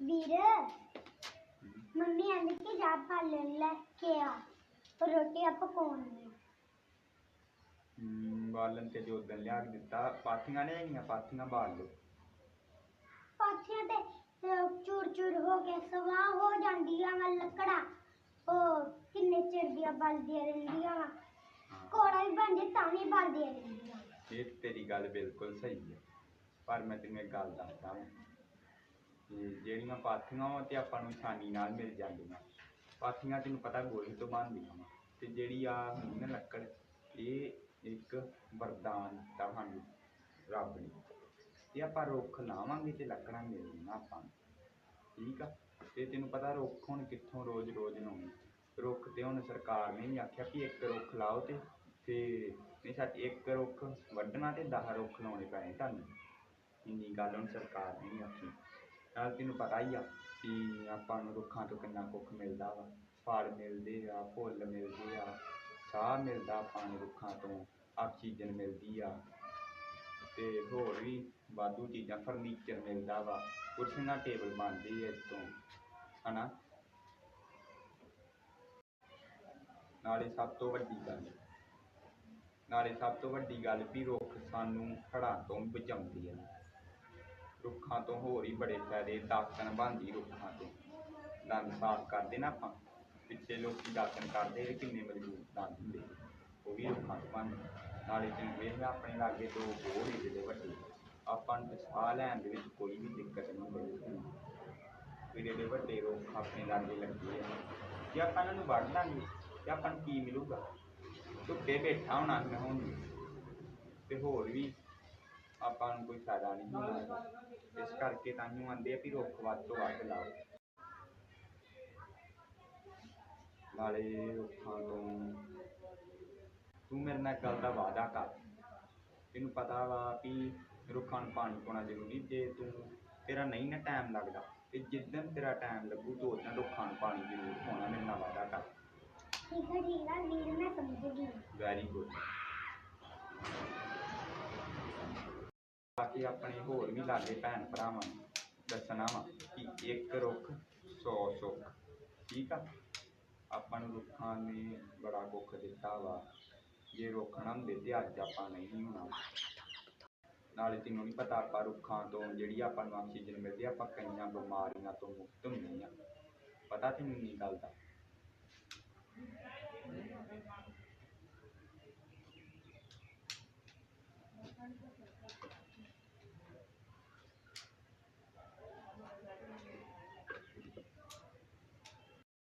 ਵੀਰ mummy ਆਂਦੀ ਕਿ ਜਾ ਫਲ ਲੈ ਕੇ ਆ ਉਹ ਰੋਟੀ ਆਪਾਂ ਪਕਾਉਣੀ ਆ। ਹਮ, ਬਾਲਣ ਤੇ ਜੋ ਦਿਨ ਲਿਆ ਕੇ ਦਿੱਤਾ ਪਾਥੀਆਂ ਨੇ ਹੈਗੀਆਂ ਪਾਥੀਆਂ ਬਾਲ ਲਓ। ਪਾਥੀਆਂ ਤੇ ਅਹ, ਚੂਰ ਚੂਰ ਹੋ ਕੇ ਸਵਾਹ ਹੋ ਜਾਂਦੀਆਂ ਵਾ ਲੱਕੜਾਂ। ਉਹ ਕਿੰਨੇ ਚਿਰ ਦੀਆਂ ਬਲਦੀਆਂ ਰਹਿੰਦੀਆਂ ਵਾ। ਹਾਂ। ਕੋੜਾ ਵੀ ਬਣ ਜੇ ਤਾਂ ਵੀ ਬਲਦੀਆਂ ਰਹਿੰਦੀਆਂ। ਇਹ ਤੇਰੀ ਗੱਲ ਬਿਲਕੁਲ ਸਹੀ ਹੈ ਪਰ ਮੈਂ ਤੈਨੂੰ ਇੱਕ ਗੱਲ ਦੱਸਦਾ ਵਾਂ। ਕਿ ਜਿਹੜੀਆਂ ਪਾਥੀਆਂ ਵਾ ਤੇ ਆਪਾਂ ਨੂੰ ਆਸਾਨੀ ਨਾਲ ਮਿਲ ਜਾਂਦੀਆਂ। ਪਾਥੀਆਂ ਤੈਨੂੰ ਪਤਾ ਗੋਹੇ ਤੋਂ ਬਣਦੀਆਂ ਵਾ। ਤੇ ਜਿਹੜੀ ਆ ਹੁੰਦੀ ਨਾ ਲੱਕੜ, ਇਹ ਇੱਕ ਵਰਦਾਨ ਦਿੱਤਾ ਸਾਨੂੰ ਰੱਬ ਨੇ। ਜੇ ਆਪਾਂ ਰੁੱਖ ਲਾਵਾਂਗੇ ਤੇ ਲੱਕੜਾਂ ਮਿਲਣੀਆਂ ਆਪਾਂ ਨੂੰ। ਠੀਕ ਆ? ਤੇ ਤੈਨੂੰ ਪਤਾ ਰੁੱਖ ਹੁਣ ਕਿੱਥੋਂ ਰੋਜ਼ ਰੋਜ਼ ਲਾਉਣੇ ਰੁੱਖ ਤੇ ਹੁਣ ਸਰਕਾਰ ਨੇ ਵੀ ਆਖਿਆ ਵੀ ਇੱਕ ਰੁੱਖ ਲਾਓ ਤੇ ਤੇ ਨਹੀਂ ਸੱਚ ਇੱਕ ਰੁੱਖ ਵੱਢਣਾ ਤੇ 10 ਰੁੱਖ ਲਾਉਣੇ ਪੈਣੇ ਤੁਹਾਨੂੰ। ਇੰਨੀ ਗੱਲ ਹੁਣ ਸਰਕਾਰ ਨੇ ਵੀ ਆਖੀ। ਨਾਲ ਤੈਨੂੰ ਪਤਾ ਹੀ ਆ ਕਿ ਆਪਾਂ ਨੂੰ ਰੁੱਖਾਂ ਤੋਂ ਕਿੰਨਾ ਕੁੱਖ ਮਿਲਦਾ ਵਾ। ਫਲ ਮਿਲਦੇ ਆ, ਫੁੱਲ ਮਿਲਦੇ ਆ, ਸਾਹ ਮਿਲਦਾ ਆਪਾਂ ਨੂੰ ਰੁੱਖਾਂ ਤੋਂ, ਆਕਸੀਜਨ ਮਿਲਦੀ ਆ। ਅਤੇ ਹੋਰ ਵੀ ਵਾਧੂ ਚੀਜ਼ਾਂ ਫਰਨੀਚਰ ਮਿਲਦਾ ਵਾ ਕੁਰਸੀਆਂ ਟੇਬਲ ਬਣਦੇ ਆ ਇਸ ਤੋਂ ਹਨਾ? ਨਾਲੇ ਸਭ ਤੋਂ ਵੱਡੀ ਗੱਲ, ਨਾਲੇ ਸਭ ਤੋਂ ਵੱਡੀ ਗੱਲ ਵੀ ਰੁੱਖ ਸਾਨੂੰ ਹੜ੍ਹਾਂ ਤੋਂ ਬਚਾਉਂਦੀ ਆ। ਰੁੱਖਾਂ ਤੋਂ ਹੋਰ ਹੀ ਬੜੇ ਫਾਇਦੇ ਦਾਤਣ ਬਣਦੀ ਰੁੱਖਾਂ ਤੋਂ। ਦੰਦ ਸਾਫ਼ ਕਰਦੇ ਨਾ ਆਪਾਂ ਪਿੱਛੇ ਲੋਕੀ ਦਾਤਣ ਕਰਦੇ ਆ, ਕਿੰਨੇ ਮਜ਼ਬੂਤ ਦੰਦ ਹੁੰਦੇ ਉਹ ਵੀ ਰੁੱਖਾਂ ਤੋਂ ਬਣਦੇ ਨਾਲੇ ਤੈਨੂੰ ਵੇਖ ਆਪਣੇ ਲਾਗੇ ਦੋ ਬੋਰ ਹੀ ਜਿਹੜੇ ਵੱਡੇ ਆਪਾਂ ਨੂੰ ਸਾਹ ਲੈਣ ਦੇ ਵਿੱਚ ਕੋਈ ਵੀ ਦਿੱਕਤ ਨਹੀਂ ਹੋਵੇਗੀ ਵੀ ਜਿਹੜੇ ਵੱਡੇ ਰੁੱਖ ਆਪਣੇ ਲਾਗੇ ਲੱਗੇ ਆ ਜੇ ਆਪਾਂ ਇਹਨਾਂ ਨੂੰ ਵੱਢ ਲਾਂਗੇ ਤੇ ਆਪਾਂ ਨੂੰ ਕੀ ਮਿਲੂਗਾ? ਧੁੱਪੇ ਬੈਠਾ ਹੋਣਾ ਮੈਂ ਹੁਣ ਤੇ ਹੋਰ ਵੀ ਆਪਾਂ ਨੂੰ ਕੋਈ ਫਾਇਦਾ ਨਹੀਂ ਹੋਣਾ ਇਸ ਕਰਕੇ ਤਾਂ ਨੂੰ ਆਂਦੇ ਆ ਵੀ ਰੁੱਖ ਵੱਧ ਤੋਂ ਵੱਧ ਲਾਓ। ਨਾਲੇ ਰੁੱਖਾਂ ਤੋਂ ਤੂੰ ਮੇਰੇ ਨਾਲ ਗੱਲ ਦਾ ਵਾਅਦਾ ਕਰ। ਤੈਨੂੰ ਪਤਾ ਵਾ ਵੀ ਰੁੱਖਾਂ ਨੂੰ ਪਾਣੀ ਪਾਉਣਾ ਜ਼ਰੂਰੀ ਜੇ ਤੂੰ ਤੇਰਾ ਨਹੀਂ ਨਾ ਟਾਈਮ ਲੱਗਦਾ ਤੇ ਜਿੱਦਣ ਤੇਰਾ ਟਾਈਮ ਲੱਗੂ ਤੂੰ ਉਦੋਂ ਰੁੱਖਾਂ ਨੂੰ ਪਾਣੀ ਜ਼ਰੂਰ ਪਾਉਣਾ ਮੇਰੇ ਨਾਲ ਵਾਅਦਾ ਕਰ। ਠੀਕ ਹੈ ਠੀਕ ਹੈ ਵੀਰ ਮੈਂ ਸਮਝ ਗਈ ਵੈਰੀ ਗੁੱਡ ਕਿ ਆਪਣੇ ਹੋਰ ਵੀ ਲਾਗੇ ਭੈਣ ਭਰਾਵਾਂ ਨੂੰ ਦੱਸਣਾ ਵਾ ਕਿ ਇੱਕ ਰੁੱਖ ਸੌ ਸੁੱਖ, ਠੀਕ ਆ? ਆਪਾਂ ਨੂੰ ਰੁੱਖਾਂ ਨੇ ਬੜਾ ਕੁੱਖ ਦਿੱਤਾ ਵਾ। ਜੇ ਰੁੱਖ ਨਾ ਹੁੰਦੇ ਤੇ ਅੱਜ ਆਪਾਂ ਨਹੀਂ ਹੋਣਾ। ਨਾਲੇ ਤੈਨੂੰ ਨਹੀਂ ਪਤਾ ਆਪਾਂ ਰੁੱਖਾਂ ਤੋਂ ਜਿਹੜੀ ਆਪਾਂ ਨੂੰ ਆਕਸੀਜਨ ਮਿਲਦੀ ਆਪਾਂ ਕਈਆਂ ਬਿਮਾਰੀਆਂ ਤੋਂ ਮੁਕਤ ਹੁੰਦੇ ਆ। ਪਤਾ ਤੈਨੂੰ ਨਹੀਂ ਗੱਲ ਦਾ?